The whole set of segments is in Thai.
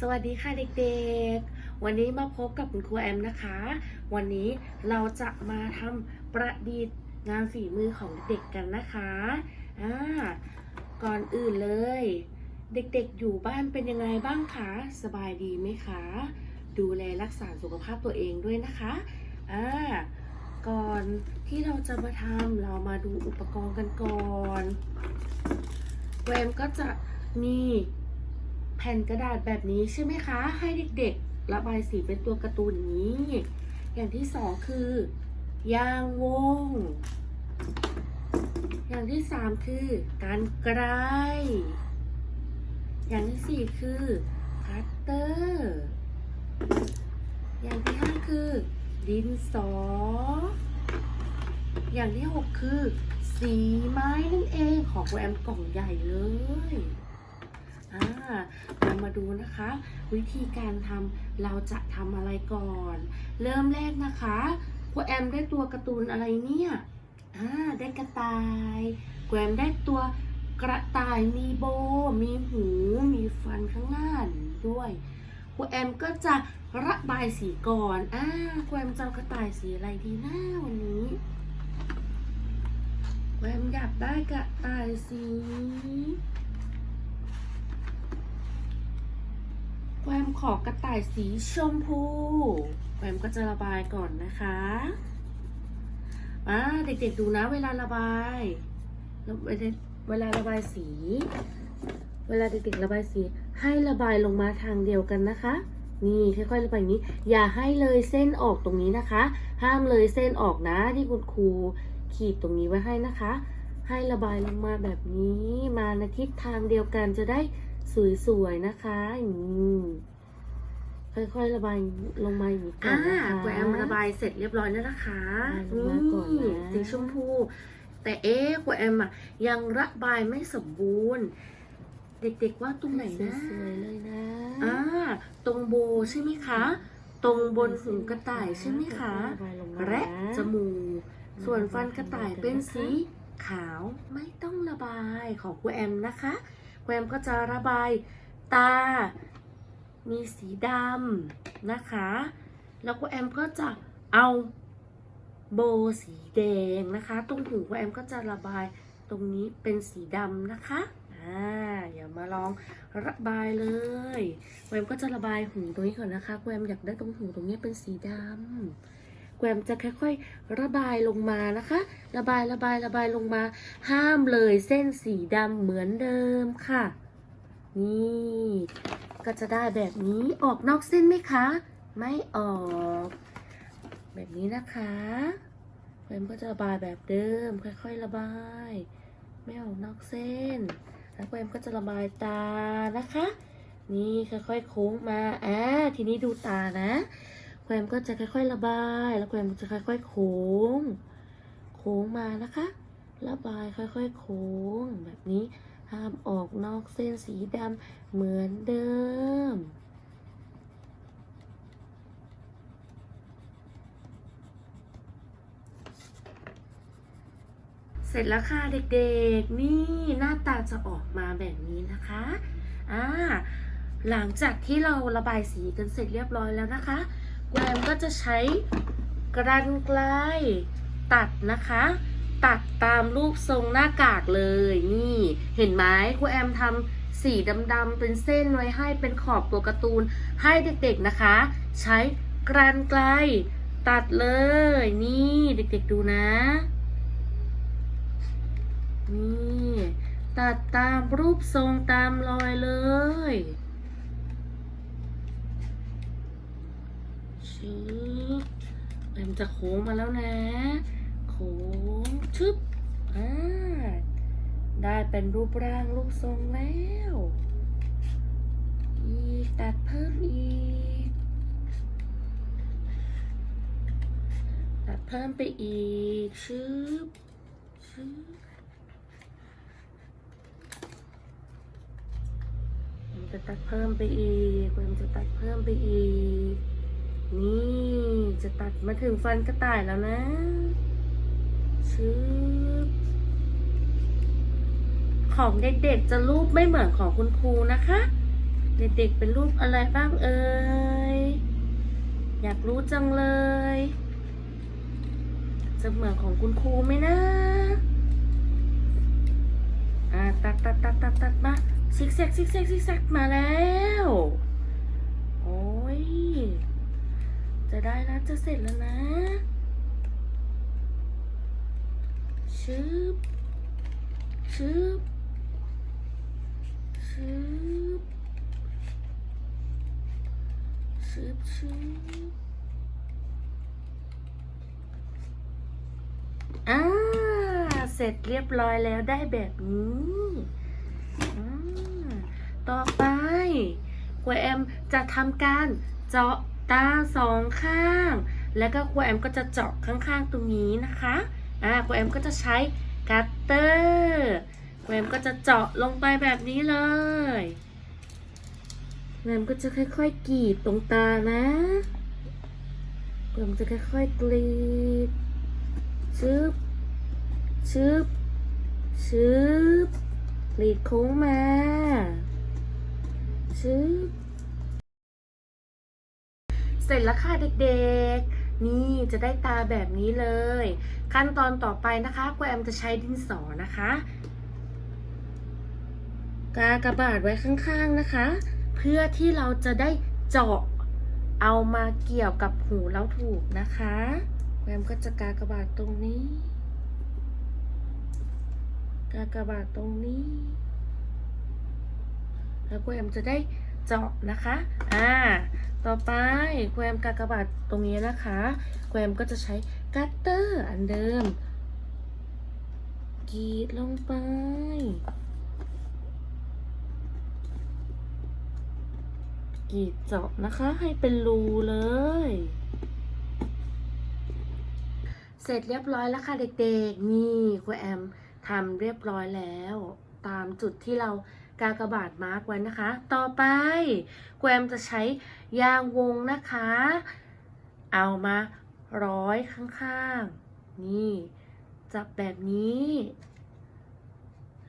สวัสดีค่ะเด็กๆ วันนี้มาพบกับคุณครูแอมนะคะ วันนี้เราจะมาทำประดิษฐ์งานฝีมือของเด็กกันนะคะอ่าก่อนอื่นเลย เด็กๆอยู่บ้านเป็นยังไงบ้างคะ สบายดีไหมคะ ดูแลรักษาสุขภาพตัวเองด้วยนะคะอ่าก่อนที่เราจะมาทำเรามาดูอุปกรณ์กันก่อน แวมก็จะมี ผ่นกระดาษแบบนี้ใช่ไหมคะ ให้เด็กๆ ระบายสีเป็นตัวการ์ตูนนี้ อย่างที่สองคือยางวง อย่างที่สามคือ การไกลอย่างที่สี่คือคัตเตอร์อย่างที่ห้าคือ ดินสอ อย่างที่หกคือ สีไม้นั่นเองของโปรแอมกล่องใหญ่เลย อ่าเรามาดูนะคะ วิธีการทำเราจะทำอะไรก่อน เริ่มแรกนะคะโปรแอมได้ตัวการ์ตูนอะไรเนี่ยอ่าได้กระต่ายโปรแอมได้ตัวกระต่ายมีโบ มีหู มีฟันข้างหน้านด้วยโปรแอมก็จะระบายสีก่อน อ่าโปรแอมจะกระต่ายสีอะไรดีนะวันนี้แวมอยากได้กระต่ายสี แวมขอกระต่ายสีชมพูแวมก็จะระบายก่อนนะคะอ่าเด็กๆดูนะ เวลาระบายเวลาระบายสี เวลาเด็กๆระบายสี ให้ระบายลงมาทางเดียวกันนะคะ นี่ค่อยๆระบายอย่างนี้ อย่าให้เลยเส้นออกตรงนี้นะคะ ห้ามเลยเส้นออกนะที่คุณครูขีดตรงนี้ไว้ให้นะคะ ให้ระบายลงมาแบบนี้มาในทิศทางเดียวกันจะได้ สวยๆนะคะอย่างนี้ค่อยๆระบายลงมาอย่างนี้ก่อนนะคะแกวมระบายเสร็จเรียบร้อยแล้วนะคะระบายก่อนนะ สีชมพู แต่เอ๊ะแกวมอะยังระบายไม่สมบูรณ์ เด็กๆว่าตรงไหนนะสวยๆเลยนะอ่าตรงโบใช่ไหมคะ ตรงบนหูกระต่ายใช่ไหมคะระบายลงมาและจมูก ส่วนระบายฟันกระต่ายทางเดียวกันเป็นนะคะสีขาวไม่ต้องระบายของครูแอมนะคะครู แอมก็จะระบายตา มีสีดำนะคะ แล้วครูแอมก็จะเอาโบสีแดงนะคะ ตรงหูครูแอมก็จะระบายตรงนี้เป็นสีดำนะคะอ่าอย่ามาลองระบายเลยครูแอมก็จะระบายหูตรงนี้ก่อนนะคะครูแอมอยากได้ตรงหูตรงนี้เป็นสีดำ แกวมจะค่อยๆ ระบายลงมานะคะ ระบายระบายระบายลงมา ห้ามเลยเส้นสีดำเหมือนเดิมค่ะ นี่ ก็จะได้แบบนี้ออกนอกเส้นไหมคะ ไม่ออก แบบนี้นะคะแกวมก็จะระบายแบบเดิม ค่อยๆ ระบาย ไม่ออกนอกเส้น แล้วแกวมก็จะระบายตานะคะ นี่ค่อยๆโค้งมาอ่าทีนี้ดูตานะ แควมก็จะค่อย ๆ ระบาย แล้วแควมจะค่อย ๆ โค้ง โค้งมานะคะ ระบายค่อย ๆ โค้งแบบนี้ ห้ามออกนอกเส้นสีดำเหมือนเดิมเสร็จแล้วค่ะเด็กๆ นี่หน้าตาจะออกมาแบบนี้นะคะ อ่า หลังจากที่เราระบายสีกันเสร็จเรียบร้อยแล้วนะคะ แกรมก็จะใช้กรันไกลตัดนะคะ ตัดตามรูปทรงหน้ากากเลย นี่เห็นไหมครูแอมทำสีดำๆเป็นเส้นไว้ให้เป็นขอบตัวการ์ตูนให้เด็กๆนะคะ ใช้กรันไกลตัดเลย นี่เด็กๆดูนะ นี่ ตัดตามรูปทรงตามรอยเลย ชิบมันจะโค้งมาแล้วนะ โค้งชึบอ่าได้เป็นรูปร่างรูปทรงแล้ว อีกตัดเพิ่มอีก ตัดเพิ่มไปอีกชึบชึบจะตัดเพิ่มไปอีกผมจะตัดเพิ่มไปอีก มาถึงฟันกระต่ายแล้วนะชึบของเด็กๆจะรูปไม่เหมือนของคุณครูนะคะ เด็กๆเป็นรูปอะไรบ้างเอ่ย อยากรู้จังเลย จะเหมือนของคุณครูไหมนะอ่าตัดตัดตัดตัดตัดมาซิกแซกซิกแซกซิกแซกมาแล้ว โอ้ย จะได้แล้วจะเสร็จแล้วนะ ชึบ ชึบ ชึบ ชึบชึบอ่า เสร็จเรียบร้อยแล้วได้แบบนี้ต่อไปครูแอมจะทำการเจาะ ตาสองข้าง แล้วก็ครูแอมก็จะเจาะข้างๆตรงนี้นะคะ อ่าครูแอมก็จะใช้คัตเตอร์ครูแอมก็จะเจาะลงไปแบบนี้เลยครูแอมก็จะค่อยๆกรีดตรงตานะครูแอมจะค่อยๆกรีดชึบชึบชึบกรีดโค้งมาชึบ เสร็จแล้วค่ะเด็กๆ นี่จะได้ตาแบบนี้เลย ขั้นตอนต่อไปนะคะครูแอมจะใช้ดินสอนะคะ กากระบาดไว้ข้างๆนะคะ เพื่อที่เราจะได้เจาะเอามาเกี่ยวกับหูเราถูกนะคะครูแอมก็จะกากระบาดตรงนี้ กากระบาทตรงนี้ แล้วครูแอมจะได้ เจาะนะคะ อ่า ต่อไปครูแอมกากบาทตรงนี้นะคะครูแอมก็จะใช้กัตเตอร์อันเดิมกรีดลงไป กรีดเจาะนะคะ ให้เป็นรูเลย เสร็จเรียบร้อยแล้วค่ะเด็กๆ นี่ครูแอมทำเรียบร้อยแล้ว ตามจุดที่เรา กากบาทมาร์กไว้นะคะ ต่อไปครูแอมจะใช้ยางวงนะคะ เอามาร้อยข้างๆ นี่ จับแบบนี้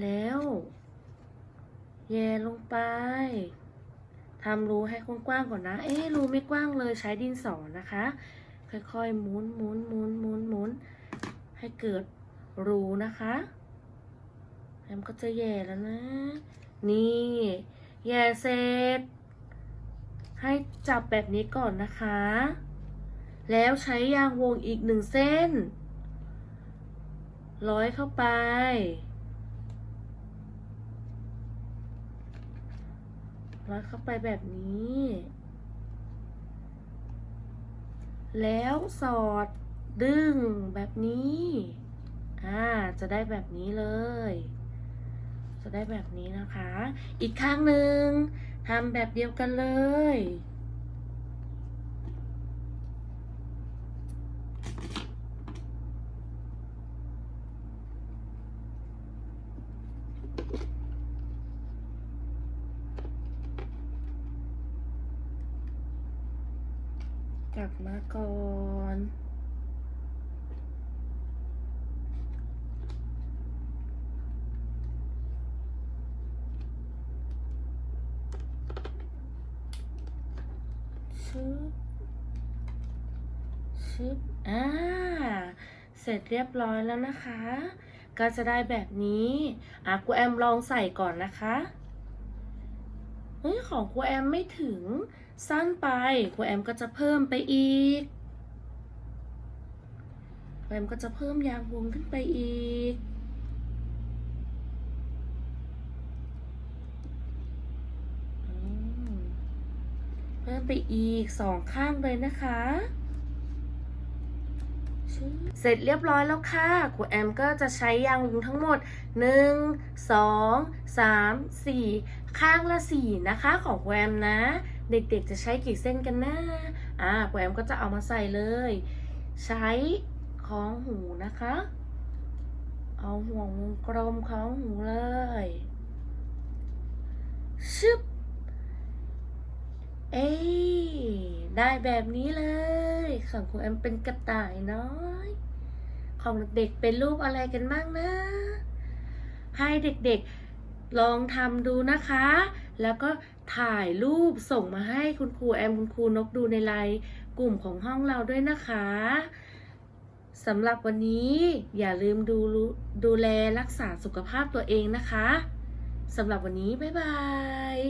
แล้ว แย่ลงไปทำรูให้กว้างๆก่อนนะ เอ๊รูไม่กว้างเลยใช้ดินสอนะคะ ค่อยๆหมุนหมุนหมุนหมุนหมุนให้เกิดรูนะคะแอมก็จะแย่แล้วนะ นี่แย่เสร็จให้จับแบบนี้ก่อนนะคะ แล้วใช้ยางวงอีกหนึ่งเส้น ร้อยเข้าไป ร้อยเข้าไปแบบนี้ แล้วสอดดึงแบบนี้ อ่า จะได้แบบนี้เลย จะได้แบบนี้นะคะ อีกข้างหนึ่งทำแบบเดียวกันเลย กลับมาก่อน ชึบชึบอ่า เสร็จเรียบร้อยแล้วนะคะ ก็จะได้แบบนี้อะครูแอมลองใส่ก่อนนะคะเฮ้ยของครูแอมไม่ถึงสั้นไปครูแอมก็จะเพิ่มไปอีกแอมก็จะเพิ่มยางวงขึ้นไปอีก อืม เพิ่มไปอีกสองข้างเลยนะคะ เสร็จเรียบร้อยแล้วค่ะครูแอมก็จะใช้ยางวงทั้งหมด 1 2 3 4 ข้างละ 4 นะคะของครูแอมนะ เด็กๆจะใช้กี่เส้นกันนะอ่าครูแอมก็จะเอามาใส่เลย ใช้ของหูนะคะ เอาห่วงวงกลมของหูเลยชึบ เอ้ได้แบบนี้เลย ของครูแอมเป็นกระต่ายน้อย ของเด็กๆเป็นรูปอะไรกันบ้างนะ ให้เด็กๆลองทำดูนะคะ แล้วก็ถ่ายรูปส่งมาให้คุณครูแอมคุณครูนกดูในไลน์กลุ่มของห้องเราด้วยนะคะสำหรับวันนี้อย่าลืมดูดูแลรักษาสุขภาพตัวเองนะคะสำหรับวันนี้ บ๊ายบาย